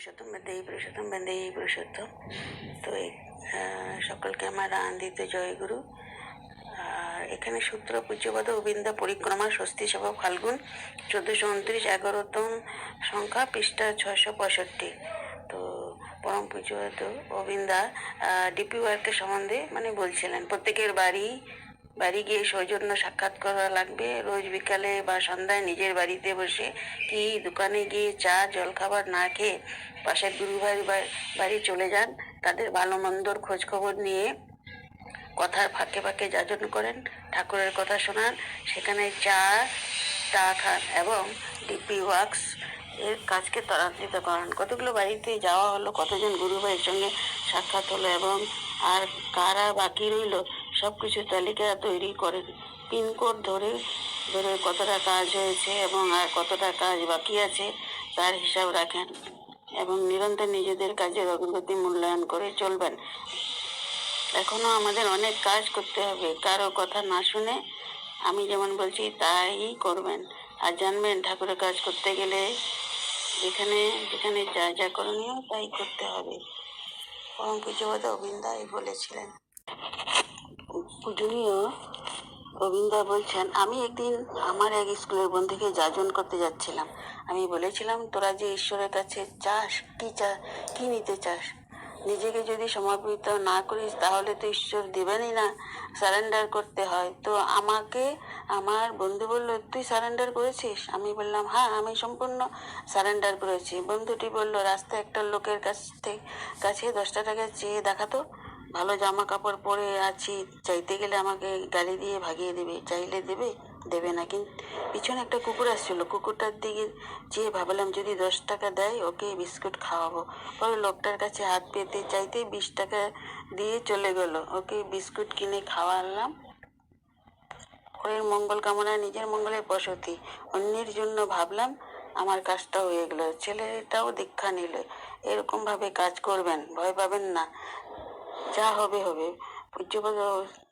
পুরুষোত্তম বন্দেই পুরুষোত্তম বন্দেই পুরুষোত্তম। তো সকলকে আমার আনন্দিত জয়গুরু আর এখানে সূত্র পূজ্যপদ অবিন্দা পরিক্রমা স্বস্তি সভা ফাল্গুন চোদ্দোশো উনত্রিশ এগারোতম সংখ্যা পৃষ্ঠা ছয়শো পঁয়ষট্টি। তো পরম পূজ্যপদ অবিন্দা ডিপি ওয়ার্কের সম্বন্ধে মানে বলছিলেন, প্রত্যেকের বাড়ি বাড়ি গিয়ে সৌজন্য সাক্ষাৎ করা লাগবে। রোজ বিকালে বা সন্ধ্যায় নিজের বাড়িতে বসে কি দোকানে গিয়ে চা, জলখাবার না খেয়ে পাশের গুরু ভাই বাড়ি চলে যান। তাদের ভালো মন্দর খোঁজ খবর নিয়ে কথার ফাঁকে ফাঁকে যাজন করেন, ঠাকুরের কথা শোনান। সেখানে চা চা খান এবং ডিপি ওয়ার্কস এর কাজকে ত্বরান্বিত করেন। কতগুলো বাড়িতে যাওয়া হলো, কতজন গুরু ভাইয়ের সঙ্গে সাক্ষাৎ হলো এবং আর কারা বাকি রইল সব কিছু তালিকা তৈরি করেন পিনকোড ধরে ধরে কতটা কাজ হয়েছে এবং আর কতটা কাজ বাকি আছে তার হিসাব রাখেন এবং নিরন্তর নিজেদের কাজের অগ্রগতি মূল্যায়ন করে চলবেন। এখনও আমাদের অনেক কাজ করতে হবে, কারও কথা না শুনে আমি যেমন বলছি তাই করবেন। আর জানবেন ঠাকুরের কাজ করতে গেলে যেখানে যেখানে যা যা করণীয় তাই করতে হবে। পরম পূজ্যবাদ অবিন্দাই বলেছিলেন। পূজনীয় গোবিন্দা বলছেন, আমি একদিন আমার এক স্কুলের বন্ধুকে যাজন করতে যাচ্ছিলাম। আমি বলেছিলাম, তোরা যে ঈশ্বরের কাছে চাস, কি চা, কি নিতে চাস? নিজেকে যদি সমর্পিত না করিস, তাহলে তো ঈশ্বর দেবেনই না। সারেন্ডার করতে হয়। তো আমাকে, আমার বন্ধু বলল, তুই সারেন্ডার করেছিস? আমি বললাম হ্যাঁ আমি সম্পূর্ণ সারেন্ডার করেছি। বন্ধুটি বলল, রাস্তায় একটা লোকের কাছ থেকে কাছে দশটা টাকা চেয়ে দেখাতো ভালো জামা কাপড় পরে আছি, চাইতে গেলে আমাকে গালি দিয়ে ভাগিয়ে দেবে, চাইলে দেবে দেবে না। কিন্তু পিছনে একটা কুকুর আসছিল, কুকুরটার দিকে চেয়ে ভাবলাম যদি দশ টাকা দেয়, ওকে বিস্কুট খাওয়াবো। পরে লোকটার কাছে হাত পেতে চাইতে বিশ টাকা দিয়ে চলে গেল। ওকে বিস্কুট কিনে খাওয়ালাম। পরের মঙ্গল কামনা নিজের মঙ্গলের বসতি। অন্যের জন্য ভাবলাম আমার কাজটা হয়ে গেল। ছেলেটাও দীক্ষা নিল। এরকম ভাবে কাজ করবেন, ভয় পাবেন না। যা হবে হবে। পূজ্যপদ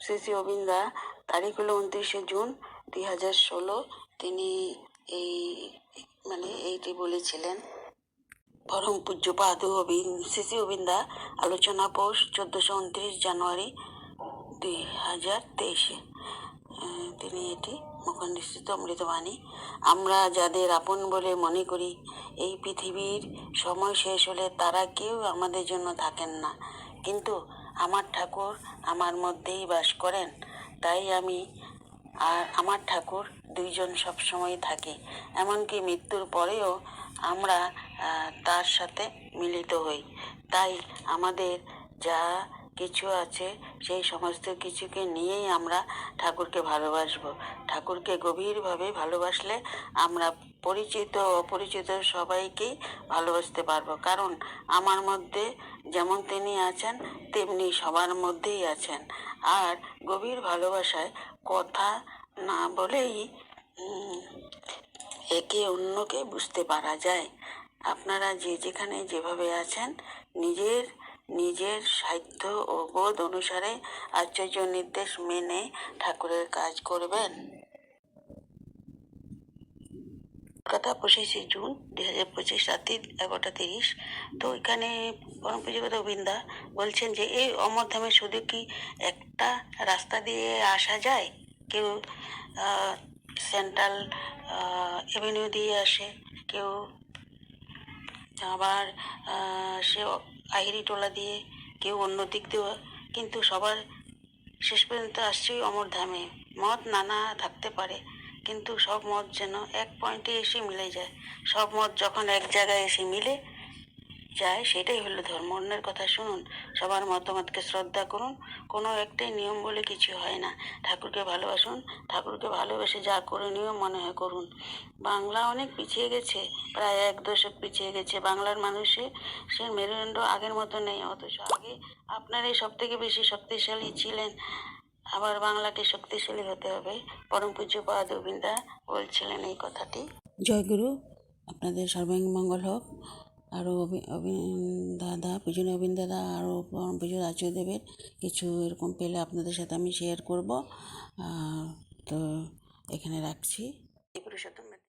শ্রী শ্রী অবিন্দা তারিখ হলো উনত্রিশে জুন দুই হাজার ষোলো। তিনি এই মানে এইটি বলেছিলেন। পরম পূজ্যপাদ শ্রী শ্রী অবিন্দা আলোচনা পৌষ, চোদ্দোশো উনত্রিশ জানুয়ারি দুই হাজার তেইশে। তিনি এটি মুখনিশ্চিত অমৃতবাণী। আমরা যাদের আপন বলে মনে করি, এই পৃথিবীর সময় শেষ হলে তারা কেউ আমাদের জন্য থাকেন না। কিন্তু আমার ঠাকুর আমার মধ্যেই বাস করেন। তাই আমি আর আমার ঠাকুর দুইজন সবসময় থাকি। এমনকি মৃত্যুর পরেও আমরা তার সাথে মিলিত হই। তাই আমাদের যা কিছু আছে, সেই সমস্ত কিছুকে নিয়েই আমরা ঠাকুরকে ভালোবাসবো। ঠাকুরকে গভীরভাবে ভালোবাসলে আমরা পরিচিত, অপরিচিত সবাইকেই ভালোবাসতে পারব। কারণ আমার মধ্যে যেমন তিনি আছেন, তেমনি সবার মধ্যেই আছেন। আর গভীর ভালোবাসায় কথা না বলেই একে অন্যকে বুঝতে পারা যায়। আপনারা যে যেখানে যেভাবে আছেন, নিজের নিজের সাধ্য ও বোধ অনুসারে আচার্য নির্দেশ মেনে ঠাকুরের কাজ করবেন। কলকাতা পঁচিশে জুন দুই হাজার পঁচিশ রাত্রি এগারোটা তিরিশ। তো এখানে পরম পুজোগত বলছেন যে, এই অমরধামে শুধু কি একটা রাস্তা দিয়ে আসা যায়? কেউ সেন্ট্রাল এভিনিউ দিয়ে আসে, কেউ আবার সে আহিরি টোলা দিয়ে কেউ অন্য দিক দিয়ে, কিন্তু সবার শেষ পর্যন্ত আসছে অমর ধামে। মত নানা থাকতে পারে, কিন্তু সব মত যেন এক পয়েন্টে এসে মিলে যায়। সব মত যখন এক জায়গায় এসে মিলে যায়, সেটাই হলো ধর্ম। অন্যের কথা শুনুন, সবার মতামতকে শ্রদ্ধা করুন। কোনো একটাই নিয়ম বলে কিছু হয় না। ঠাকুরকে ভালোবাসুন, ঠাকুরকে ভালোবেসে যা করণীয় মনে হয় করুন। বাংলা অনেক পিছিয়ে গেছে, প্রায় এক দশক পিছিয়ে গেছে। বাংলার মানুষে সে মেরুদণ্ড আগের মতো নেই, অথচ আগে আপনারাই সব থেকে বেশি শক্তিশালী ছিলেন। আবার বাংলাকে শক্তিশালী হতে হবে। পরম পূজ্য পাদ বলছিলেন এই কথাটি। জয়গুরু, আপনাদের সর্বাঙ্গী মঙ্গল হোক। আরও দাদা পূজনীয় অবিন দাদা আরও পরম আচার্য দেবের কিছু এরকম পেলে আপনাদের সাথে আমি শেয়ার করব। তো এখানে রাখছি। পুরুষোত্তম